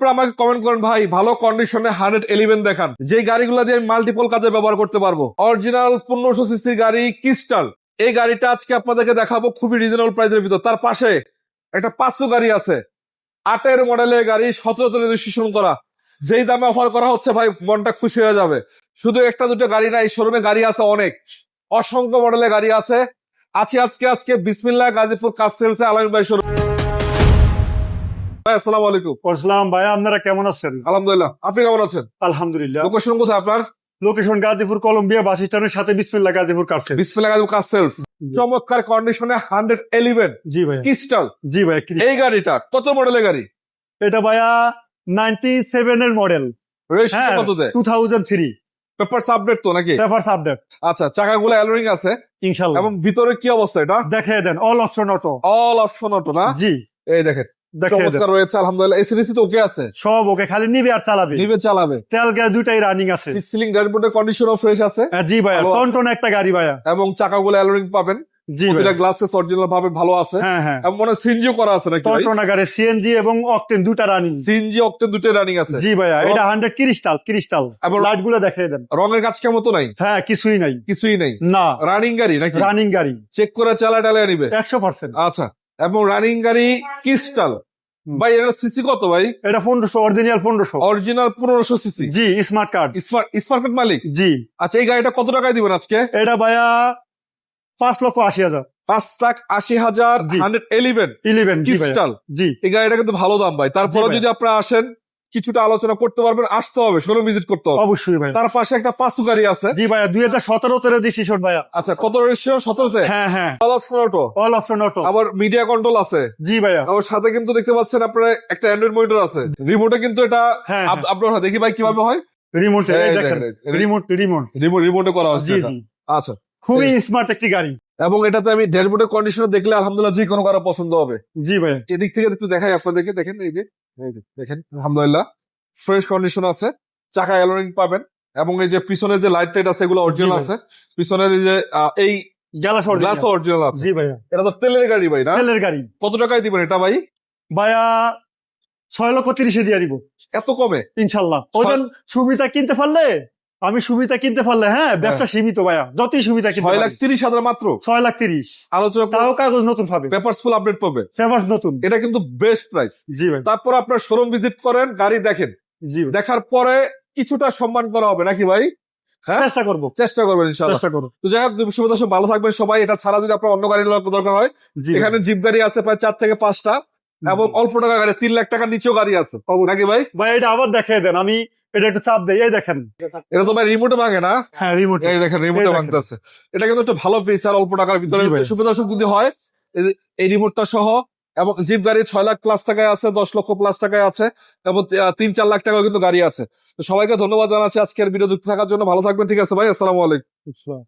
আমাকে কমেন্ট করেন, ভাই, ভালো কন্ডিশনে হান্ড্রেড এলিভেন দেখান। যে গাড়িগুলো দিয়ে আমি মাল্টিপল কাজে ব্যবহার করতে পারব। অরিজিনাল পনেরোশো সিসির গাড়ি ক্রিস্টাল এই গাড়িটা আজকে আপনাদেরকে দেখাবো খুবই রিজনেবল প্রাইসের ভিতর। তার পাশে একটা পাঁচশো গাড়ি আছে। আটের মডেলের গাড়ি সতেরোতে রেজিস্ট্রেশন করা। যেই দামে অফার করা হচ্ছে, ভাই, মনটা খুশি হয়ে যাবে। শুধু একটা দুটো গাড়ি না, এই শোরুমে গাড়ি আছে অনেক। অসংখ্য মডেলের গাড়ি আছে। আছি আজকে আজকে বিসমিল্লাহ গাজীপুর কাজ সেলসে আলামিন ভাই শোরুম আসসালামু আলাইকুম। আসসালাম ভাই আপনারা কেমন আছেন? আলহামদুলিল্লাহ। আপনি কেমন আছেন? আলহামদুলিল্লাহ। লোকেশন কোথায় আপনার? লোকেশন গাজীপুর কলম্বিয়া বাস স্ট্যান্ডের সাথে বিসমিল্লা গাজীপুর কাটছে বিসমিল্লাহ গাজীপুর কাজ সেলস চমৎকার কন্ডিশনে হান্ড্রেড এলিভেন জি ভাই। ক্রিস্টাল জি ভাই এই গাড়িটা কত মডেলের গাড়ি? এটা ভাইয়া নাইনটি সেভেন এর model two thousand three update তো নাকি? আপডেট আচ্ছা চাকাগুলো অ্যালোরিং আছে। ইনশাল্লাহ। এবং ভিতরে কি অবস্থা এটা? দেখিয়ে দেন all option auto all option auto না? জি। এই দেখেন চমৎকার রয়েছে আলহামদুলিল্লাহ। এসিডিসি তো ওকে আছে? সব ওকে খালি নিবে আর চালাবে। নিবে চালাবে। তেল গ্যাস দুটাই রানিং আছে। সিলিং ড্যাশবোর্ডের কন্ডিশনও ফ্রেশ আছে। হ্যাঁ, জি ভাইয়া টনটন একটা গাড়ি ভাইয়া। এবং চাকাগুলো অ্যালোরিং পাবেন। জি প্রতিটা গ্লাসেস অরিজিনাল ভাবে ভালো আছে। হ্যাঁ হ্যাঁ। এবং মনে করা আছে নাকি ভাই? টনটন গাড়ি সিএনজি এবং অকটেন দুটা রানিং সিনজি অক্টেন দুটো রানিং আছে। জি ভাইয়া এটা হান্ড্রেড ক্রিস্টাল ক্রিস্টাল এবং- লাইটগুলো দেখিয়ে দেন। রঙের কাজ কেমন তো নাই? হ্যাঁ কিছুই নাই। কিছুই নেই। না। রানিং গাড়ি নাকি? রানিং গাড়ি। চেক করে চালা টালা নিবে। একশো পার্সেন্ট আচ্ছা এবং রানিং গাড়ি ক্রিস্টাল। ভাই এটা সিসি কত ভাই? এটা পনেরোশো অরিজিনাল পনেরোশো। অরিজিনাল পনেরোশো সিসি। জি smart card smart smart card মালিক? জি। আচ্ছা এই গাড়িটা কত টাকায় দিবেন আজকে? এটা ভাইয়া পাঁচ লক্ষ আশি হাজার। পাঁচ লাখ আশি হাজার হান্ড্রেড ইলেভেন ইলেভেন জি এই গাড়িটা কিন্তু ভালো দাম ভাই। তারপরে যদি আপনারা আসেন কিছুটা আলোচনা করতে পারবেন আসতে হবে শোরুম ভিজিট করতে হবে। অবশ্যই ভাইয়া। তার পাশে একটা পাঁচু গাড়ি আছে। জি ভাইয়া দুই হাজার সতেরোতে রেজিস্ট্রেশন ভাইয়া। আচ্ছা কত রেজিস্ট্রেশন সতেরোতে? হ্যাঁ হ্যাঁ। All option auto all option auto আবার মিডিয়া কন্ট্রোল আছে। জি ভাইয়া। আবার সাথে কিন্তু দেখতে পাচ্ছেন আপনার একটা অ্যান্ড্রয়েড মনিটর আছে। রিমোটে কিন্তু এটা হ্যাঁ আপ- আপনার হয় দেখি ভাই কীভাবে হয়? রিমোট রিমোট রিমোট রিমোট রিমোটে করা হচ্ছে। আচ্ছা। খুবই স্মার্ট একটি গাড়ি। এবং এটাতে আমি ড্যাশবোর্ডের কন্ডিশন দেখলে আলহামদুলিল্লাহ যে কোনো কারও পছন্দ হবে। জি ভাইয়া। এদিক থেকে একটু দেখাই আপনাদেরকে দেখেন এই যে, দেখেন আলহামদুলিল্লাহ ফ্রেশ কন্ডিশন আছে চাকা অ্যালোরিং পাবেন এবং এই যে পিছনের যে লাইট টাইট আছে এগুলো অরিজিনাল আছে পিছনের এই যে এই গ্যালাস গ্লাস অরিজিনাল আছে। জি ভাইয়া। এটা তো তেলের গাড়ি ভাই না? তেলের গাড়ি। কত টাকায় দিবেন এটা ভাই? ভাইয়া ছয় লক্ষ তিরিশে দিয়ে দিব। এত কমে? ইনশাল্লাহ। ওজন সুবিধা কিনতে পারলে আমি সুবিধা কিনতে পারলে হ্যাঁ ব্যবসা সীমিত ভাইয়া যতই সুবিধা কিনতে ছয় লাখ তিরিশ হাজার মাত্র? ছয় লাখ তিরিশ। আলোচনা তাও কাগজ নতুন পাবে। পেপারস ফুল আপডেট পাবে। ফেভার্স নতুন। এটা কিন্তু বেস্ট প্রাইস জি ভাই। তারপর আপনার শোরুম ভিজিট করেন গাড়ি দেখেন। জি দেখার পরে কিছুটা সম্মান করা হবে নাকি ভাই? হ্যাঁ? চেষ্টা করব। চেষ্টা করবেন ইনশাআল্লাহ। চেষ্টা করব। তো যাই হোক শুভ দর্শক ভালো থাকবেন সবাই। এটা ছাড়া যদি আপনার অন্য গাড়ি দরকার হয় এখানে জিপ গাড়ি আছে প্রায় চার থেকে পাঁচটা এবং অল্প টাকা গাড়ি তিন লাখ টাকার নিচেও গাড়ি আছে। নাকি ভাই? ভাই এটা আবার দেখিয়ে দেন। আমি এটা একটু চাপ দেয় এই দেখেন। এটা তো ভাই রিমোটে ভাঙে না। হ্যাঁ রিমোট এই দেখেন রিমোটে ভাঙতেছে। এটা কিন্তু একটা ভালো ফিচার অল্প টাকার ভিতরে হয়। এই- এই রিমোটটা সহ এবং জিপ গাড়ি ছয় লাখ প্লাস টাকায় আছে দশ লক্ষ প্লাস টাকায় আছে এবং তিন চার লাখ টাকাও কিন্তু গাড়ি আছে। তো সবাইকে ধন্যবাদ জানাচ্ছি আজকের ভিডিও যুক্ত থাকার জন্য। ভালো থাকবেন ঠিক আছে ভাই? আসসালামু আলাইকুম।